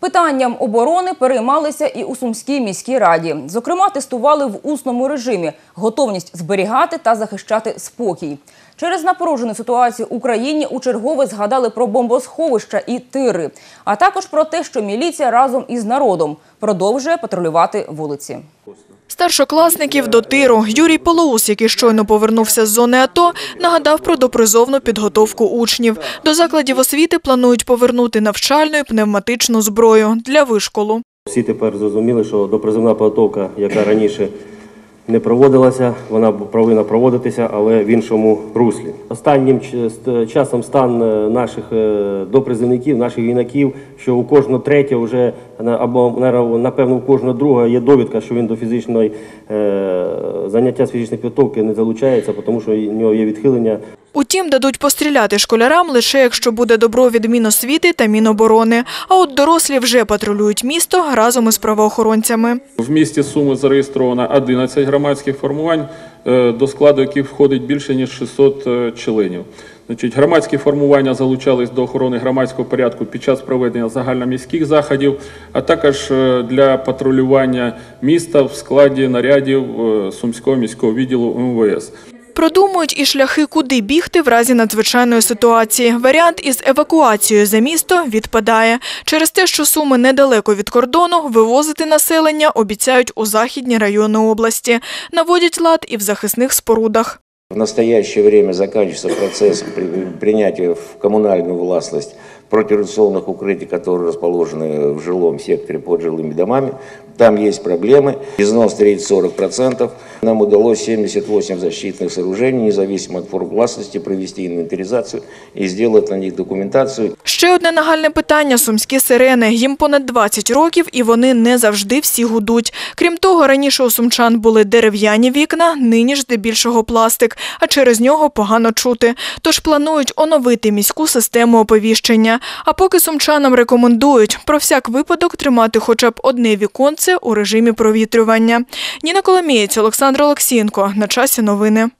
Питанням оборони переймалися і у Сумській міській раді. Зокрема, тестували в усному режимі готовність зберігати та захищати спокій. Через напружену ситуацію в Україні у чергове згадали про бомбосховища і тири, а також про те, що міліція разом із народом продовжує патрулювати вулиці. Старшокласників до тиру Юрій Полоус, який щойно повернувся з зони АТО, нагадав про допризовну підготовку учнів. До закладів освіти планують повернути навчальну і пневматичну зброю для вишколу. Всі тепер зрозуміли, що допризовна підготовка, яка раніше не проводилася, вона повинна проводитися, але в іншому руслі. Останнім часом стан е, наших допризивників, допризовників, наших юнаків, що у кожного третє вже або напевно у кожного друга є довідка, що він до фізичної е, заняття з фізичної підготовки не залучається, тому що в нього є відхилення Утім, дадуть постріляти школярам лише якщо буде добро від Міносвіти та Міноборони. А от дорослі вже патрулюють місто разом із правоохоронцями. В місті Суми зареєстровано 11 громадських формувань, е, до складу яких входить більше ніж 600 е, членів. Громадські формування залучались до охорони громадського порядку під час проведення загальноміських заходів, а також е, для патрулювання міста в складі нарядів Сумського міського відділу МВС. Продумують і шляхи, куди бігти в разі надзвичайної ситуації. Варіант із евакуацією за місто відпадає. Через те, що Суми недалеко від кордону, вивозити населення обіцяють у західні райони області. Наводять лад і в захисних спорудах. В настоящее время заканчивается процесс при- принятия в коммунальную властность противорадиационных укрытий, которые расположены в жилом секторе под жилыми домами. Там есть проблемы. Износ 30-40%. Нам удалось 78 защитных сооружений, независимо от форм властности, провести инвентаризацию и сделать на них документацию. Ще одне нагальне питання – сумські сирени. Їм понад 20 років, і вони не завжди всі гудуть. Крім того, раніше у сумчан були дерев'яні вікна, нині ж здебільшого пластик, а через нього погано чути. Тож планують оновити міську систему оповіщення. А поки сумчанам рекомендують про всяк випадок тримати хоча б одне віконце у режимі провітрювання. Ніна Коломієць, Олександр Олексієнко. На часі новини.